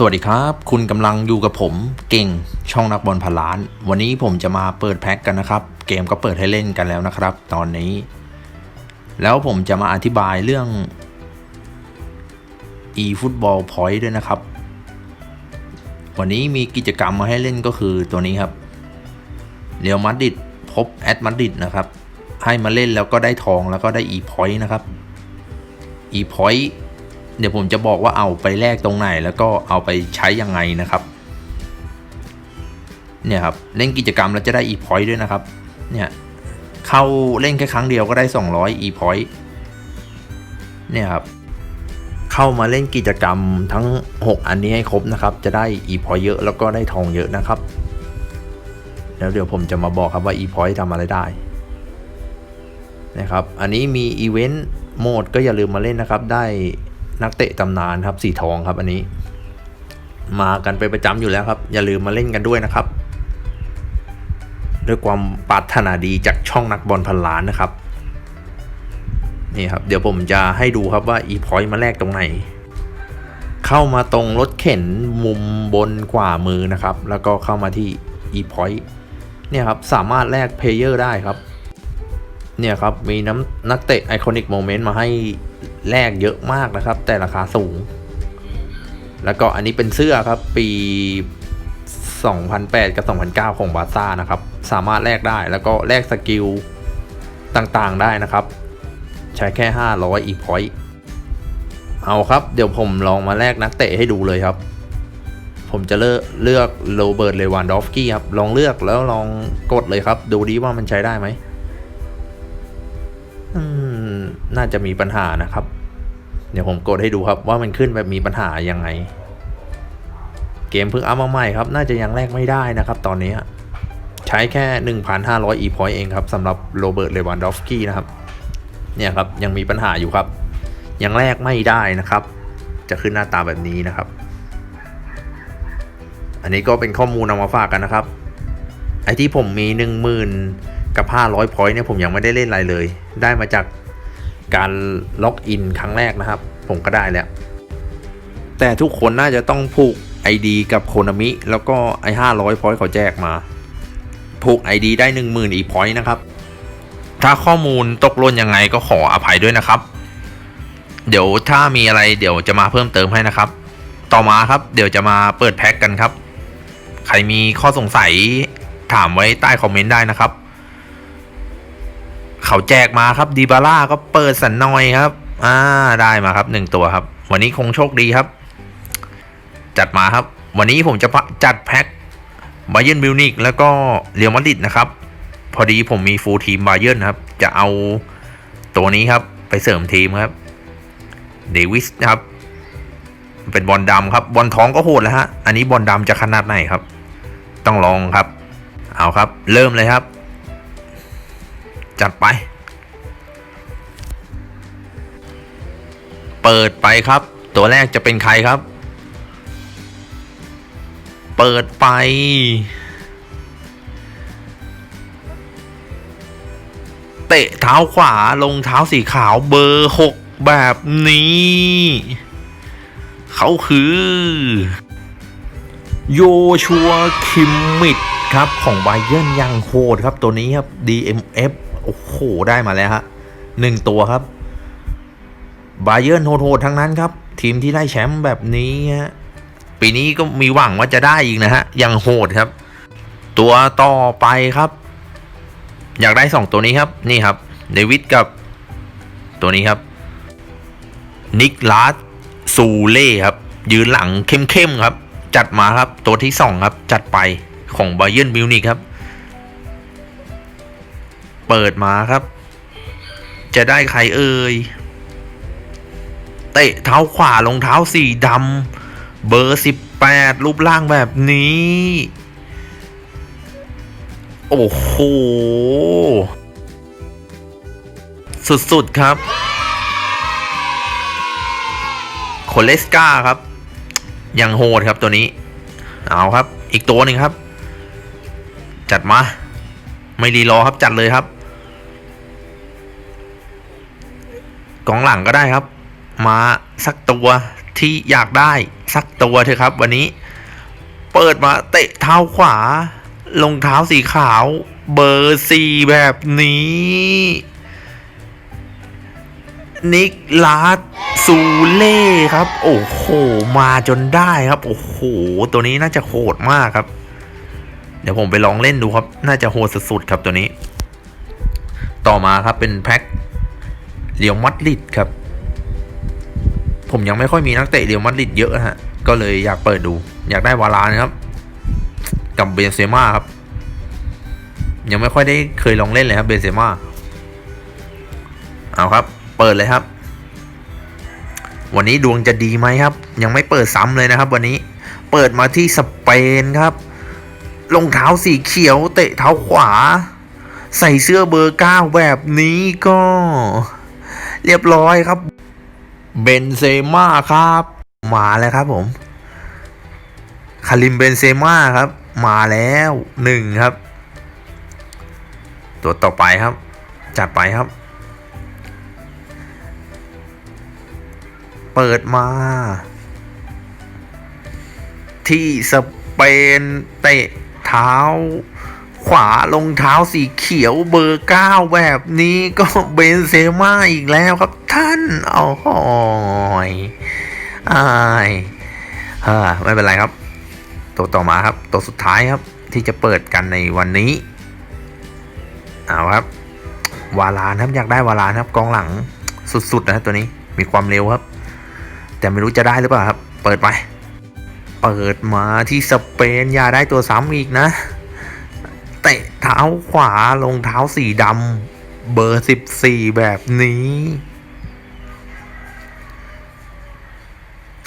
สวัสดีครับ คุณกำลังอยู่กับผมเก่งช่องนักบอลพันล้าน วันนี้ผมจะมาเปิดแพ็กกันนะครับ เกมก็เปิดให้เล่นกันแล้วนะครับ ตอนนี้ แล้วผมจะมาอธิบายเรื่อง e-football point ด้วยนะครับ วันนี้มีกิจกรรมมาให้เล่นก็คือตัวนี้ครับเรียวมาดริดพบแอดมาดริดนะครับ ให้มาเล่นแล้วก็ได้ทองแล้วก็ได้ e point นะครับ e point เดี๋ยวผมจะบอกว่าเอาไปแลกตรงไหน แล้วก็เอาไปใช้ยังไงนะครับ เนี่ยครับ เล่นกิจกรรมแล้วจะได้ e point ด้วยนะครับ เนี่ยเข้าเล่นแค่ครั้งเดียวก็ได้ 200 e point เนี่ยครับ เข้ามาเล่นกิจกรรมทั้ง 6 อันนี้ให้ครบนะครับ จะได้ e point เยอะแล้วก็ได้ทองเยอะนะครับ แล้วเดี๋ยวผมจะมาบอกครับว่า e point ทำอะไรได้นะครับ อันนี้มีอีเวนต์โหมดก็อย่าลืมมาเล่นนะครับ ได้ นักเตะตำนานครับสีทองครับอันนี้ มากันเป็นประจำอยู่แล้วครับ อย่าลืมมาเล่นกันด้วยนะครับ ด้วยความปรารถนาดีจากช่องนักบอลพันล้านนะครับนี่ครับเดี๋ยวผมจะให้ดูครับว่า e point มาแลกตรงไหน เข้ามาตรงรถเข็นมุมบนขวามือนะครับ แล้วก็เข้ามาที่ e point เนี่ยครับสามารถแลกเพลเยอร์ได้ครับ เนี่ยครับมีน้ำนักเตะไอคอนิกโมเมนต์มาให้ แลกเยอะมากนะครับ แต่ราคาสูง แล้วก็อันนี้เป็นเสื้อครับปี 2008 กับ 2009 ของบาซ่านะครับ สามารถแลกได้แล้วก็แลกสกิลต่างๆได้นะครับ ใช้แค่ 500อีพอยต์เอาครับ เดี๋ยวผมลองมาแลกนักเตะให้ดูเลยครับ ผมจะเลือกเลือกโรเบิร์ตเลวันดอฟสกี้ครับ ลองเลือกแล้วลองกดเลยครับ ดูดีว่ามันใช้ได้ไหมน่าจะมีปัญหานะครับ เดี๋ยวผมกดให้ดูครับว่ามันขึ้นแบบมีปัญหายังไง เกมเพิ่งอัพมาใหม่ครับ น่าจะยังแลกไม่ได้นะครับตอนนี้ ใช้แค่ 1,500 e point เองครับสำหรับโรเบิร์ตเลวันดอฟสกี้นะครับ เนี่ยครับยังมีปัญหาอยู่ครับ ยังแลกไม่ได้นะครับ จะขึ้นหน้าตาแบบนี้นะครับ อันนี้ก็เป็นข้อมูลนำมาฝากกันนะครับ ไอที่ผมมี 10,000 กับ 500 point เนี่ยผมยังไม่ได้เล่นอะไรเลย ได้มาจาก การล็อกอินครั้งแรกนะครับ ผมก็ได้แล้ว แต่ทุกคนน่าจะต้องผูก ID กับโคนามิ แล้วก็ไอ้500 point เขาแจกมาผูก ID ได้ 10,000อีก point นะครับ ถ้าข้อมูลตกหล่นยังไงก็ขออภัยด้วยนะครับ เดี๋ยวถ้ามีอะไรเดี๋ยวจะมาเพิ่มเติมให้นะครับ ต่อมาครับเดี๋ยวจะมาเปิดแพ็กกันครับ ใครมีข้อสงสัยถามไว้ใต้คอมเมนต์ได้นะครับ เขาแจกมาครับดีบาร่าก็เปิดสันนอยครับ อ่าได้มาครับหนึ่งตัวครับ วันนี้คงโชคดีครับ จัดมาครับ วันนี้ผมจะจัดแพ็คบาเยนมิวนิกแล้วก็เรียวมาดริดนะครับ พอดีผมมีฟูลทีมบาเย r n ครับ จะเอาตัวนี้ครับ ไปเสริมทีมครับเดวิสครับ เป็นบอลดำครับ บอลท้องก็โหดแล้วฮะ อันนี้บอลดำจะขนาดไหนครับ ต้องลองครับ เอาครับ เริ่มเลยครับ จัดไป เปิดไปครับ ตัวแรกจะเป็นใครครับ เปิดไป เตะเท้าขวาลงเท้าสีขาวเบอร์หกแบบนี้ เขาคือ โยชัวคิมมิดครับ ของไบเย r n ยังโหดครับตัวนี้ครับ DMF โอ้โห ได้มาแล้วฮะหนึ่งตัวครับไบเย r n โหดๆทั้งนั้นครับ ทีมที่ได้แชมป์แบบนี้ฮะปีนี้ก็มีหวังว่าจะได้อีกนะฮะยังโหดครับ ตัวต่อไปครับ อยากได้สองตัวนี้ครับนี่ครับเดวิดกับตัวนี้ครับนิกลาสซูเล่ครับ ยืนหลังเข้มๆครับ จัดมาครับตัวที่สองครับ จัดไปของไบเย r n นมิวนิกครับ เปิดมาครับ จะได้ใครเอ่ยเตะเท้าขวาลงเท้าสีดำเบอร์สิบแปดรูปร่างแบบนี้ โอ้โห สุดๆครับโคเลสกาครับยังโหดครับตัวนี้ เอาครับ อีกตัวหนึ่งครับ จัดมา ไม่รีรอครับจัดเลยครับ กองหลังก็ได้ครับ มาสักตัวที่อยากได้สักตัวเถอะครับ วันนี้ เปิดมาเตะเท้าขวา ลงเท้าสีขาว เบอร์สี่แบบนี้ นิกลาสซูเล่ครับ โอ้โห มาจนได้ครับ โอ้โห ตัวนี้น่าจะโหดมากครับ เดี๋ยวผมไปลองเล่นดูครับ น่าจะโหดสุดๆครับตัวนี้ ต่อมาครับเป็นแพ็ค เรียวมัดริดครับ ผมยังไม่ค่อยมีนักเตะเรียวมัดริดเยอะฮะ ก็เลยอยากเปิดดู อยากได้วาลานครับ กับเบนเซม่าครับ ยังไม่ค่อยได้เคยลองเล่นเลยครับเบนเซม่าเอาครับ เปิดเลยครับ วันนี้ดวงจะดีไหมครับ ยังไม่เปิดซ้ำเลยนะครับ วันนี้เปิดมาที่สเปนครับรองเท้าสีเขียวเตะเท้าขวา ใส่เสื้อเบอร์เก้าแบบนี้ก็ เรียบร้อยครับเบนเซม่าครับ มาแล้วครับผมคาริมเบนเซม่าครับ มาแล้วหนึ่งครับ ตัวต่อไปครับ จัดไปครับ เปิดมา ที่สเปนเตะเท้า ขวาลงเท้าสีเขียวเบอร์เก้าแบบนี้ก็เบนเซม่าอีกแล้วครับท่านเอาหอยอายเฮ้อไม่เป็นไรครับ ตัวต่อมาครับ ตัวสุดท้ายครับ ที่จะเปิดกันในวันนี้เอาครับ วาลานครับอยากได้วาลานครับกองหลังสุดๆนะตัวนี้มีความเร็วครับ แต่ไม่รู้จะได้หรือเปล่าครับ เปิดไป เปิดมาที่สเปนอย่าได้ตัวซ้ำอีกนะ ท้าขวาลงเท้าสีดำเบอร์สิบสี่แบบนี้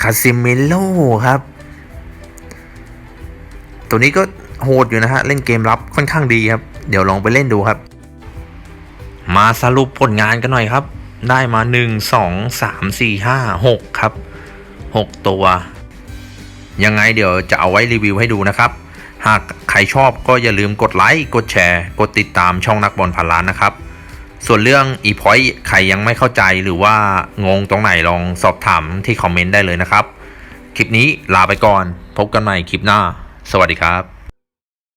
คาซิเมโลครับ ตัวนี้ก็โหดอยู่นะฮะ เล่นเกมรับค่อนข้างดีครับ เดี๋ยวลองไปเล่นดูครับ มาสรุปผลงานกันหน่อยครับ ได้มา 1 2 3 4 5 6 ครับ 6 ตัว ยังไงเดี๋ยวจะเอาไว้รีวิวให้ดูนะครับ หาก ใครชอบก็อย่าลืมกดไลค์กดแชร์ กดติดตามช่องนักบอลพันล้านนะครับ ส่วนเรื่องอีพอยใครยังไม่เข้าใจหรือว่างงตรงไหนลองสอบถามที่คอมเมนต์ได้เลยนะครับ คลิปนี้ลาไปก่อน พบกันใหม่คลิปหน้า สวัสดีครับ